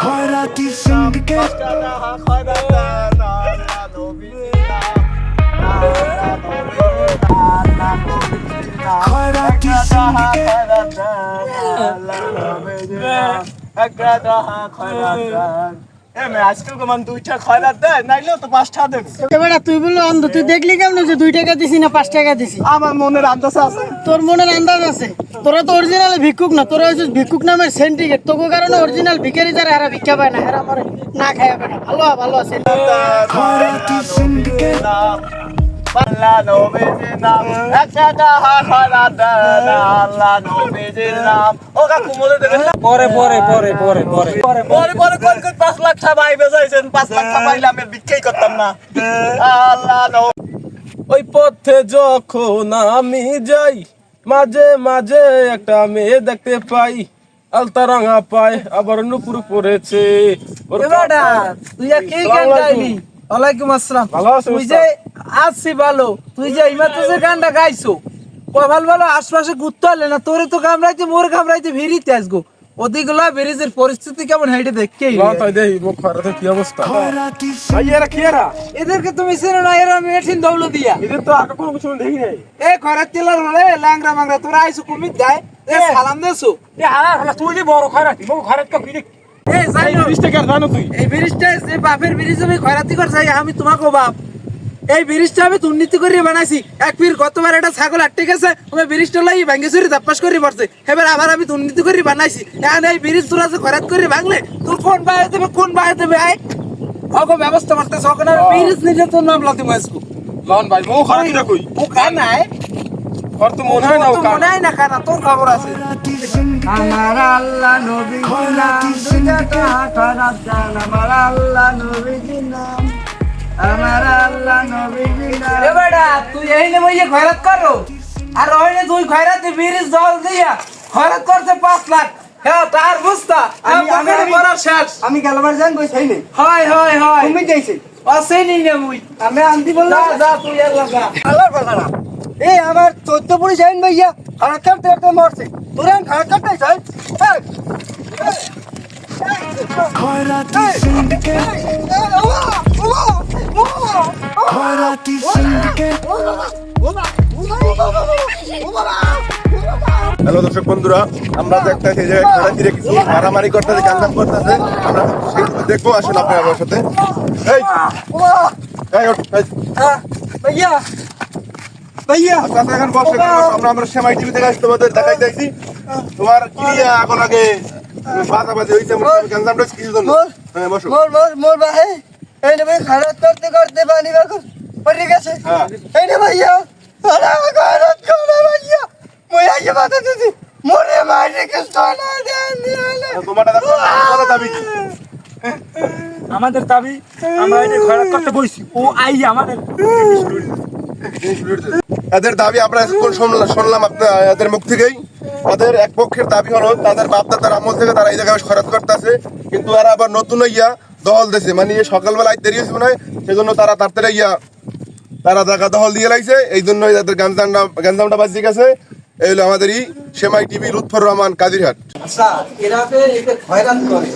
খয়রাতি সিংকে খয়রাতি সিংকে খয়রাতি সিংকে তুই বলল অন্ধ তুই দেখলি কেমন যে দুই টাকা দিছি না পাঁচ টাকা দিছি? আমার মনের আন্দাজ আছে। তোর মনের আন্দাজ আছে? তোরা তো অরিজিনাল ভিক্ষুক না তোরা হচ্ছে ভিক্ষুক নামের সেন্টিকেট তোকে কারণে অরিজিনাল ভিখারি যারা এরা ভিক্ষা পায় না এরা আমার না খায় বেটা ভালো ভালো আছে। আল্লাহ নবীজির নাম। একটা টাহা খয়রাত দেয় আল্লাহ নবীজির নাম। ও কাকু মনে দেবেন না? পরে পরে পরে পরে পরে। পরে পরে পরে কোন কোন পাঁচ লাখ টাকা বেজাইছেন পাঁচ লাখ টাকা আমি বিক্রি করতাম না। আল্লাহ ওই পথে যখন আমি যাই মাঝে মাঝে একটা মেয়ে দেখতে পাই। আলতা রাঙা পায় আবার নুপুর পড়েছে। ওর তুই কি গান গাইলি? ওয়ালাইকুম আসসালাম। ভালো আছো, তুই যে আসছি ভালো। তুই যে এইমাত্র যে গানটা গাইছো কয় ভালো আশপাশে ঘুরতে হলে না তোরে তো কামড়াইতে মোর কামড়াইতে ভিড়িতে আসগো। ওদিকগুলা ব্রিজের পরিস্থিতি কেমন হেঁটে দেখকেই কি অবস্থা? এরা কি এরা? এদেরকে তুমি চেনো না এরা মেঠিন দৌল দিয়া। এদের তো আগে কোনো কিছু দেখি নাই। এ খরাত তেলার হলে ল্যাংরা মাংরা তোরা আইসো কুমির যায় এ সালাম দেছো? এ হালা হালা তুই যে বড় খারাপ মুখ খারাপ কা ফিরে এই জিনিসটা কি আর জানো তুই? এই ব্রিজটা যে বাপের ব্রিজ আমি খয়রাতি করে চাই আমি তোমাকে বাপ। এই ব্রিজটা আমি দুর্নীতি করে বানাইছি। এক ফির গতবার একটা ছাগল আটকে গেছে আমি ব্রিজটা লাই ভেঙে চুরি তাপাস করে পড়ছে এবার আবার আমি দুর্নীতি করে বানাইছি। এখন এই ব্রিজ তোরা যে খয়রাত করে ভাঙলে তোর কোন বাইরে দেবে কোন বাইরে দেবে আয়। অগ ব্যবস্থা করতেছে ওখানে আমি ব্রিজ নিলে তোর নাম লাতি মাসকু লন ভাই মুখ খারাপ কি কই ও কান নাই। তোর তো মনে হয় না ও মনে হয় না কানা তোর খবর আছে। আমার আল্লাহ নবী খয়রাতি সিন্ডিকেট আমার আল্লাহ নবীজির নাম। আমার আল্লাহ নবীজির এ বেটা তুই এই নে বইয়ে খয়রাত করো আর ওইনে তুই খয়রাতে বিরিজ জল দিয়া খয়রাত করতে পাঁচ লাখ হ্যাঁ তার বুঝতা আমি বড় শেষ আমি গেলবার যান নাই হয় হয় হয় তুমি যাইছে অসেই নেই না মুই আমি আনতি বললাম যা তুই আর লাগা আল্লাহর না এই আমার চোদ্দ পুরি যাইন ভাইয়া খারাপ করতে করতে মরছে তোরা খারাপ করতে চাই খয়রাতি সিন্ডিকেট হ্যালো দর্শক বন্ধুরা আমরা দেখতেছি যে খেলাধুলা কিছু মারামারি করতেছে গান্দাম করতেছে আমরা দেখব আসলে আপনার আমার সাথে। এই! এই ভাইয়া ভাইয়া। এখন বসো, আমরা আমরা সেমাই টিভি থেকে আসছি, তোমাদের দেখাই দেখছি তোমার কি আগুন আগে বাজাবাজি কিছু জন্য হ্যাঁ বসো। মোর মোর মোর ভাই এই নে ভাই খারাপ করতে করতে পানি বাকর পড়ে গেছে। হ্যাঁ। এই নে ভাইয়া আরে আমার খারাপ করে ভাইয়া। মই আইয়া বাতা দিছি মোরে মারে কে সোনা দেন দিলে তোমারটা দেখো তোমার দাবি আমাদের দাবি আমরা এটা খারাপ করতে বইছি। ও আই আমাদের। এদের দাবি আমরা এখন শুনলাম শুনলাম আপনার এদের মুখ থেকেই। ওদের এক পক্ষের দাবি হলো তাদের বাপ দাদার আমল থেকে তারা এই জায়গায় খরচ করতেছে। কিন্তু এরা আবার নতুন ইয়া দল দিছে। মানে এই সকালবেলায় দেরি হয়েছে মনে হয় সেই জন্য তারা তাড়াতাড়ি ইয়া তারা জায়গা দহল দিয়ে লাগছে এই জন্যই তাদের গাঞ্জামটা গাঞ্জামটা বাজিয়ে গেছে। এই হলো আমাদেরই সেমাই টিভি লুৎফর রহমান কাদিরহাট আচ্ছা এরা যে খয়রাত করে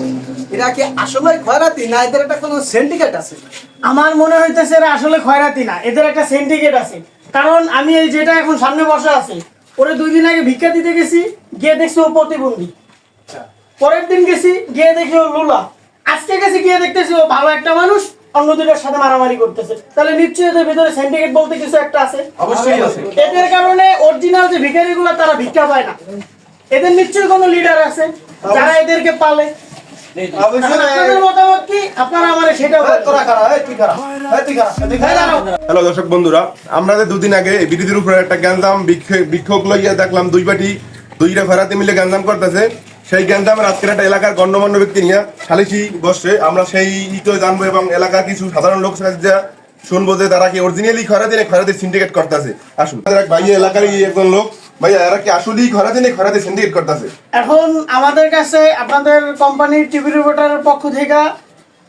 এরা কি আসলে খয়রাতি না? এদের একটা কোনো সিন্ডিকেট আছে? আমার মনে হইতেছে এরা আসলে খয়রাতি না। এদের একটা সিন্ডিকেট আছে। কারণ আমি এই যেটা এখন সামনে বসে আছে ওরে দুই দিন আগে ভিক্ষা দিতে গেছি গিয়ে দেখছি ও প্রতিবন্ধী। পরের দিন গেছি গিয়ে দেখি ও লুলা। আজকে গেছি গিয়ে দেখতেছি ও ভালো একটা মানুষ অন্য দুটোর সাথে মারামারি করতেছে। তাহলে নিশ্চয়ই এদের ভিতরে সিন্ডিকেট বলতে কিছু একটা আছে? অবশ্যই আছে। এদের কারণে অরিজিনাল যে ভিখারিগুলো তারা ভিক্ষা পায় না। এদের নিশ্চয়ই কোনো লিডার আছে যারা এদেরকে পালে। হ্যালো দর্শক বন্ধুরা আমরা দুদিন আগে এই বিরোধীর উপরে একটা গ্যাঞ্জাম বিক্ষে- বিক্ষোভ লইয়া দেখলাম দুই পার্টি দুইটা ফেরাতে মিলে গ্যাঞ্জাম করতেছে। সেই গ্যাঞ্জামের আজকের একটা এলাকার গণ্যমান্য ব্যক্তি নিয়ে সালিসি বসে আমরা সেই ইতো জানব এবং এলাকার কিছু সাধারণ লোক যা শুনব যে তারা কি অরিজিনালি খরা দিনে খরাতে সিন্ডিকেট করতেছে? আসুন। ভাইয়া এলাকারই একজন লোক। ভাইয়া, এরা কি আসলেই খরা দিনে খরাতে সিন্ডিকেট করতেছে? এখন আমাদের কাছে আপনাদের কোম্পানির টিভি রিপোর্টারের পক্ষ থেকে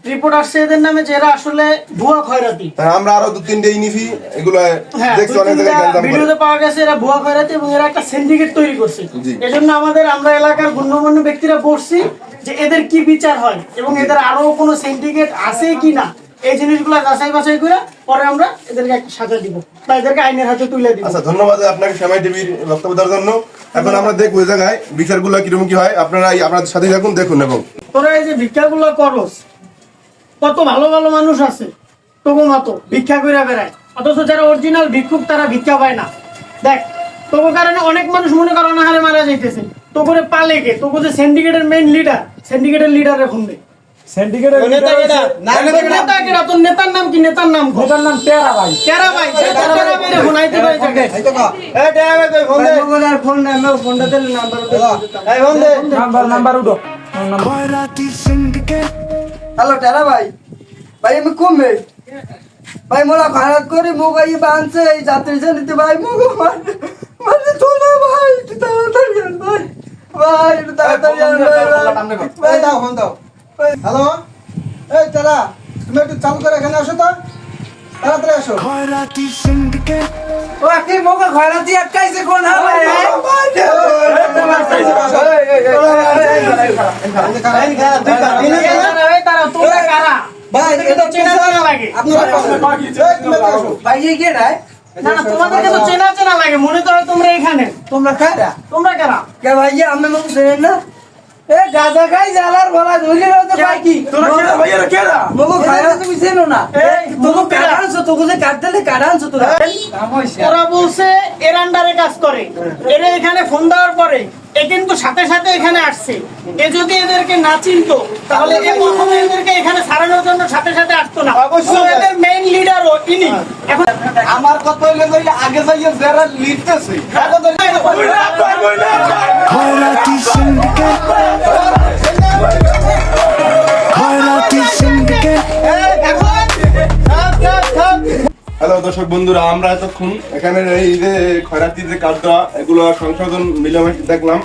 রিপোর্ট আসছে এদের নামে আসলে ভুয়া খয়রাতি আমরা আরও দু তিনটে ইনিফি এগুলো হ্যাঁ দেখছি অনেক জায়গায় ভিডিওতে পাওয়া গেছে এরা ভুয়া খয়রাতি এবং এরা একটা সিন্ডিকেট তৈরি করছে। এজন্য আমাদের আমরা এলাকার গণ্যমান্য ব্যক্তিরা বসছি যে এদের কি বিচার হয় এবং এদের আরও কোনো সিন্ডিকেট আছে কি না এই জিনিসগুলো যাচাই বাছাই করে পরে আমরা এদেরকে একটা সাজা দিব বা এদেরকে আইনের হাতে তুলে দিব। আচ্ছা ধন্যবাদ আপনাকে সময় টিভির বক্তব্য দেওয়ার জন্য। এখন আমরা দেখব ওই জায়গায় বিচারগুলো কীরকম কি হয়। আপনারা এই আপনাদের সাথে থাকুন দেখুন এবং তোরা এই যে ভিক্ষাগুলো করস কত ভালো ভালো মানুষ আছে। তবু মতো ভিক্ষা করে বেড়ায়। অথচ যারা অরিজিনাল ভিক্ষুক তারা ভিক্ষা পায় না। দেখ তবু কারণে অনেক মানুষ মনে করো না হারে মারা যাইতেছে। তো করে পালে গে তো যে সিন্ডিকেটের মেইন লিডার সিন্ডিকেটের লিডারে ফোন দে। সিন্ডিকেটের নেতা কেডা? নেতা কেডা? তোর নেতার নাম কি? নেতার নাম নেতার নাম তেরা ভাই। তেরা ভাই তেরা ভাই। ফোন আইতে ভাই জাগে এ দেয়া ভাই তুই ফোন দে। মোবাইলের ফোন না আমি ফোনটা দিলে নাম্বার উঠো এই ফোন দে। নাম্বার নাম্বার উঠো। কয় রাতি সিন্ডিকেট হ্যালো টেরা ভাই ভাই আমি কমবে ভাই মোলা খারাপ করে মো ভাই বাঁধছে এই যাত্রী জানিতে ভাই মো মানে চলো ভাই একটু তাড়াতাড়ি ভাই ভাই একটু তাড়াতাড়ি ভাই দাও ফোন দাও হ্যালো এই টেরা তুমি একটু চালু করে এখানে আসো তো তাড়াতাড়ি ও কি মোকে খয়রাতি আটকাইছে কোন তোমরা কারা? ভাই তোদেরকে চেনা চেনা লাগে। ভাই এই কে রায় না না তোমাদেরকে তো চেনা চেনা লাগে। মনে তো হয় তোমরা এখানে। তোমরা খাইরা তোমরা কারা? কে ভাই আমি মুখ শুনেন না? এ গাজা খাই জালার বলা ধুলি তো ভাই কি? মুখ খাইরা তুমি চেনো না। এই, তোকে মুখ কেরা? কাটা আনছো? তোকে যে কাট দিলে কাটা আনছো তোরা? ওরা বলছে এর আন্ডারে কাজ করে। এরা এখানে ফোন দেওয়ার পরে এদিন তো সাথে সাথে এখানে আসছে। এ যদি এদেরকে না চিনতো তাহলে এ কখনো এদেরকে এখানে ছাড়ানোর জন্য সাথে সাথে আসতো না। অবশ্য এদের মেইন লিডার ও ইনি। এখন আমার কথা হইলে কইলে আগে যাইয়ে যারা লিডতেছে তারা তো হ্যাঁ, হ্যালো দর্শক বন্ধুরা আমরা এতক্ষণ এখানে এই যে খয়রাতির যে কাজটা এগুলো সংশোধন মিলেমিশে দেখলাম।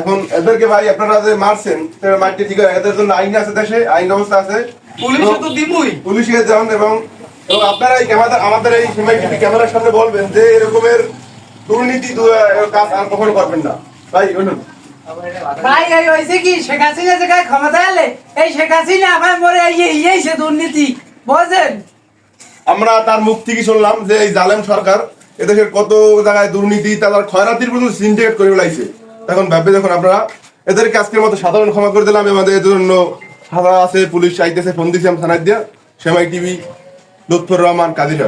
এখন এদেরকে ভাই আপনারা যে মারছেন তারা মারতে ঠিক আছে এদের জন্য আইন আছে দেশে আইন ব্যবস্থা আছে। পুলিশে তো দিবই পুলিশকে যান এবং এবং আপনারা এই ক্যামেরা আমাদের এই সিমাই টিভি ক্যামেরার সামনে বলবেন যে এরকমের দুর্নীতি কাজ আর কখনো করবেন না। ভাই বলুন ভাই এই হইছে কি? শেখ হাসিনা যে ক্ষমতা এলে এই শেখ হাসিনা আমার মরে এই এই সে দুর্নীতি। বুঝেন? আমরা তার মুখ থেকে শুনলাম যে এই জালেম সরকার এদেশের কত জায়গায় দুর্নীতি তাদের খয়রাতির পর্যন্ত সিন্ডিকেট করে ফেলাইছে। তখন ভাববে যখন আপনারা, এদেরকে আজকের মতো সাধারণ ক্ষমা করে দিলাম আমাদের এদের জন্য সাদা আছে, পুলিশ আইতেছে ফোন দিয়েছি, আমি থানায় দিয়া সেমাই টিভি, লুৎফর রহমান কাদিরা